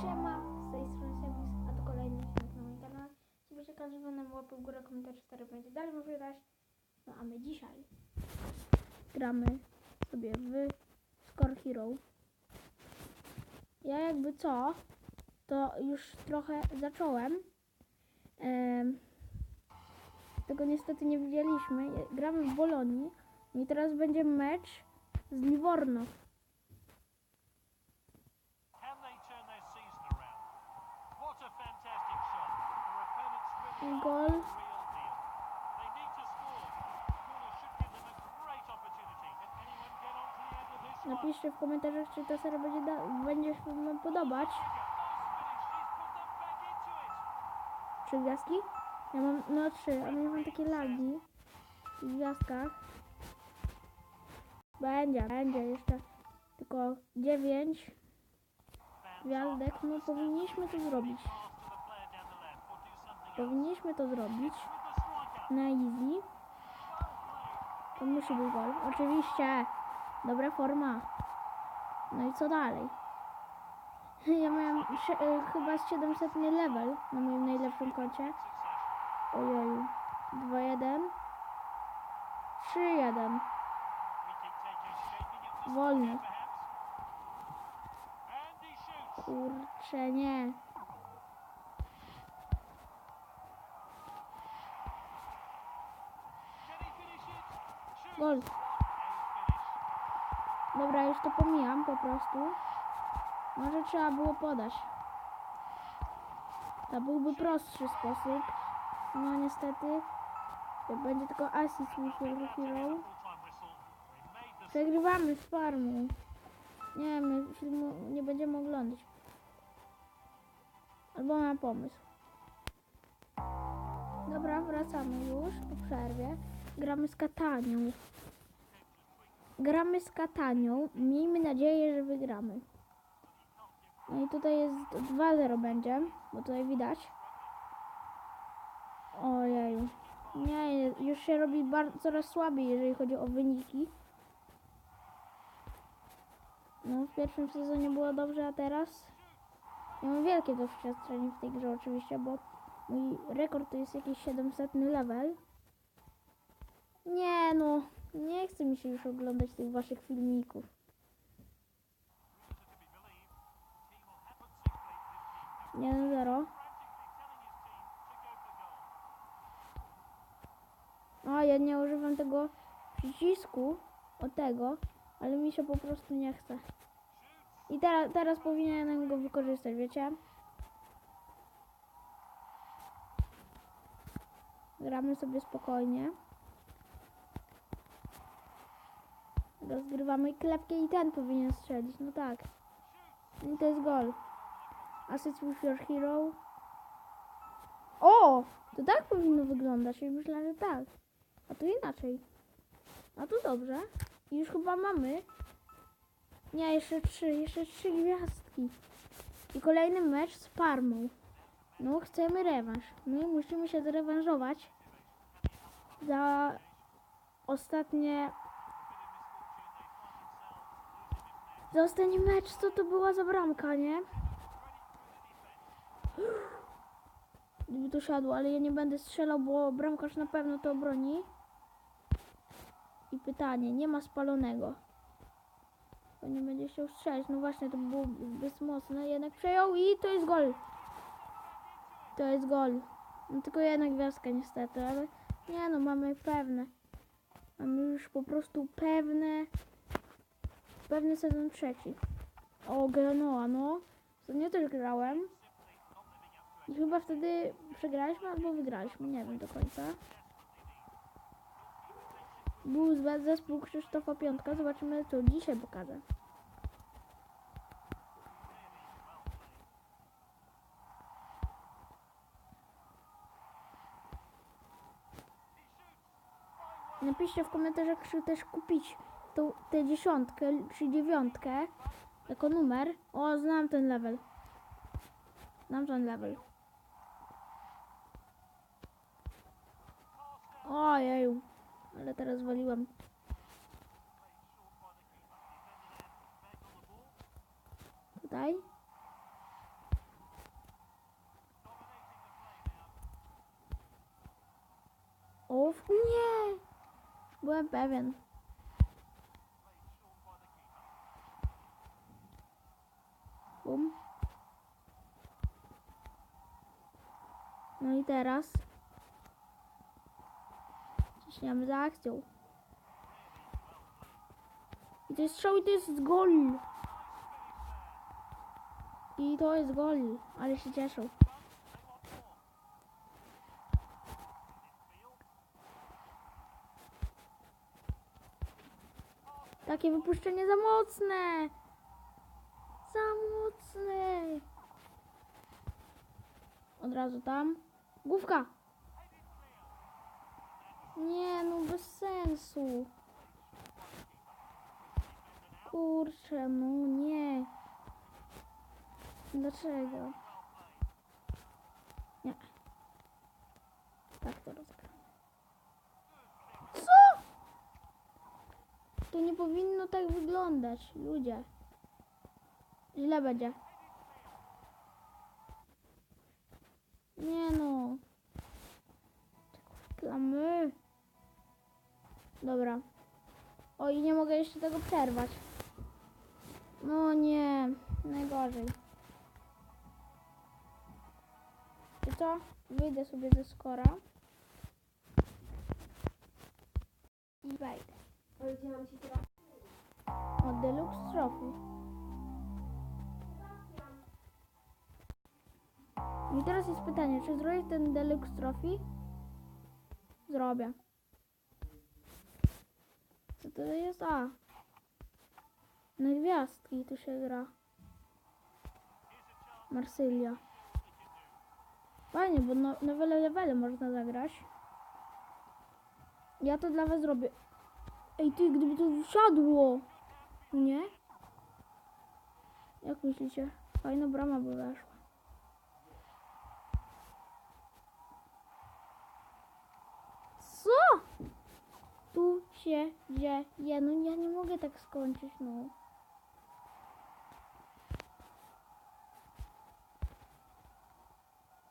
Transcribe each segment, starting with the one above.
Siema, z tej strony Sebis, a to kolejny odcinek na moim kanale. Zobaczcie, każdy nam łapę w górę, komentarz, stary będzie dalej może. No a my dzisiaj gramy sobie w Score Hero. Ja jakby co, to już trochę zacząłem. Em, tego niestety nie widzieliśmy. Gramy w Bolonii. No i teraz będzie mecz z Livorno. One? Napiszcie w komentarzach, czy ta seria będzie, będzie się wam podobać. Trzy gwiazdki? Ja mam, no trzy, ale ja mam takie lagi w gwiazdkach. Będzie, będzie jeszcze tylko dziewięć gwiazdek. No powinniśmy to zrobić. Powinniśmy to zrobić na easy. To musi być gol. Oczywiście. Dobra forma. No i co dalej? Ja miałem e, chyba z 700 level na moim najlepszym koncie. Ojeju. 2-1. 3-1. Free kick taker shaping it for Wolny. Kurczę, nie. Finish. Dobra, już to pomijam po prostu. Może trzeba było podać. To byłby prostszy sposób. No niestety. Będzie tylko assist with your hero. Przegrywamy z farmą. Nie, my filmu nie będziemy oglądać. Albo mam pomysł. Dobra, wracamy już po przerwie. Gramy z Katanią. Gramy z Katanią. Miejmy nadzieję, że wygramy. No i tutaj jest 2-0 będzie, bo tutaj widać. Ojeju. Nie, już się robi coraz słabiej, jeżeli chodzi o wyniki. No, w pierwszym sezonie było dobrze, a teraz ja mam wielkie doświadczenie w tej grze oczywiście, bo mój rekord to jest jakiś 700 level. Nie no, nie chce mi się już oglądać tych waszych filmików. Jeden zero. O, ja nie używam tego przycisku, o tego, ale mi się po prostu nie chce. I teraz, teraz powinienem go wykorzystać, wiecie? Gramy sobie spokojnie. Rozgrywamy klepkę i ten powinien strzelić, no tak. I to jest gol. Assist with your hero. O! To tak powinno wyglądać. Ja myślałem, że tak. A tu inaczej. A tu dobrze. I już chyba mamy. Nie, jeszcze trzy. Jeszcze trzy gwiazdki. I kolejny mecz z Parmą. No, chcemy rewanż. My musimy się zrewanżować za ostatnie za ostatni mecz, co to była za bramka, nie? Gdyby to siadło, ale ja nie będę strzelał, bo bramkarz na pewno to obroni. I pytanie, nie ma spalonego. Bo nie będzie chciał strzelać. No właśnie, to było zbyt mocne. Jednak przejął i to jest gol. To jest gol. No tylko jedna gwiazdka niestety, ale nie no, mamy pewne. Mamy już po prostu pewne. Pewny sezon trzeci. O, Genoa, no. Ostatnio też grałem. I chyba wtedy przegraliśmy albo wygraliśmy, nie wiem do końca. Był zespół Krzysztofa Piątka, zobaczymy co dzisiaj pokażę. Napiszcie w komentarzach, czy też kupić tą, tę dziesiątkę czy dziewiątkę jako numer. O, znam ten level. Znam ten level. Ojeju, ale teraz waliłem. Tutaj. O, nie! Byłem pewien. No i teraz ciśniemy za akcją. I to jest strzał i to jest gol. I to jest gol, ale się cieszą. Takie wypuszczenie za mocne. Za mocne. Od razu tam. Główka. Nie, no bez sensu. Kurczę, no nie. Dlaczego? Nie. Tak to rozegramy. Co? To nie powinno tak wyglądać, ludzie. Źle będzie. Nie no. Reklamy. Dobra. Oj, nie mogę jeszcze tego przerwać. No nie, najgorzej. I co? Wyjdę sobie ze skora. I wejdę. Powiedziałam ci teraz. O, Deluxe Trophy. I teraz jest pytanie, czy zrobię ten Deluxe Trophy? Zrobię. Co to jest? A. Na gwiazdki tu się gra. Marsylia. Fajnie, bo no, nowe levele można zagrać. Ja to dla was zrobię. Ej ty, gdyby to wsiadło. Nie? Jak myślicie? Fajna brama by weszła. Co? Tu się dzieje. No ja nie mogę tak skończyć, no.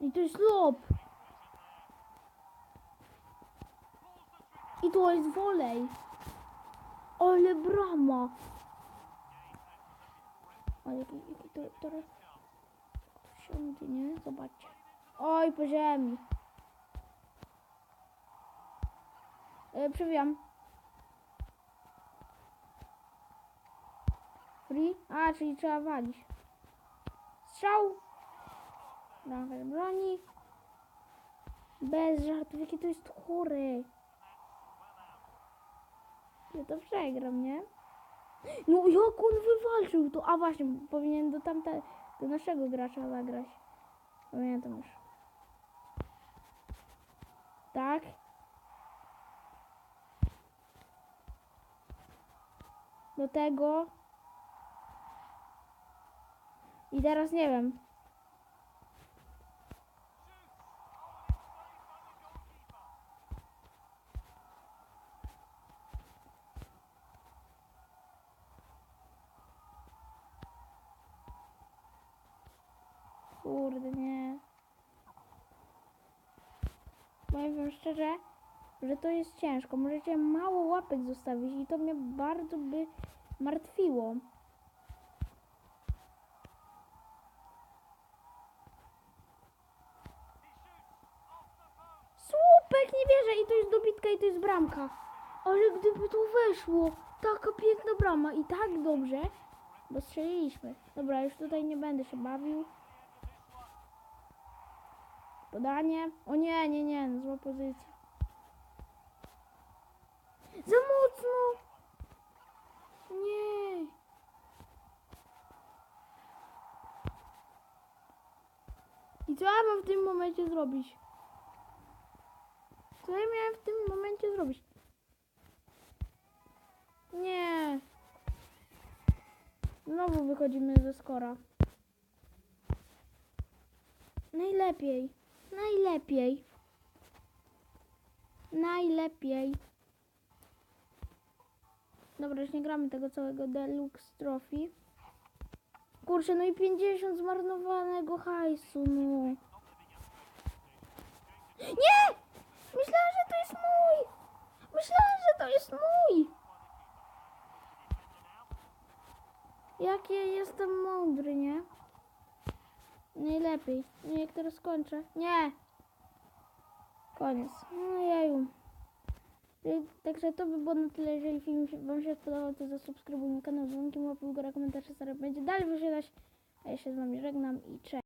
I to jest lob. I to jest wolej. Ale brama. A jaki, jaki to teraz? Siądzie, nie? Zobaczcie. Oj, po ziemi. E, przewijam. A, czyli trzeba walić. Strzał. Bramka broni. Bez żartów, jakie to jest chore. Ja to przegram, nie? No jak on wywalczył to? A właśnie, powinien do tamte, do naszego gracza zagrać. Pamiętam już. Tak. Do tego. I teraz nie wiem. Kurde, nie. Powiem szczerze, że to jest ciężko. Możecie mało łapek zostawić i to mnie bardzo by martwiło. Słupek, nie wierzę! I to jest dobitka i to jest bramka. Ale gdyby to weszło, taka piękna brama i tak dobrze, bo strzeliliśmy. Dobra, już tutaj nie będę się bawił. Podanie. O nie, nie, nie, zła pozycja. Za mocno! Nie. I co ja mam w tym momencie zrobić? Co ja miałem w tym momencie zrobić? Nie. Znowu wychodzimy ze skora. Najlepiej. Najlepiej. Najlepiej. Dobra, już nie gramy tego całego Deluxe Trophy. Kurczę, no i 50 zmarnowanego hajsu, no. Nie! Myślałam, że to jest mój! Myślałam, że to jest mój! Jakie ja jestem mądry, nie? Najlepiej. No jak teraz kończę? Nie! Koniec. No jaju. Y, także to by było na tyle. Jeżeli film Wam się spodobał, to zasubskrybujmy kanał, dzwonkiem, łapy w górę, komentarze, zaraz będzie dalej wyżynać. A ja się z Wami żegnam i cześć.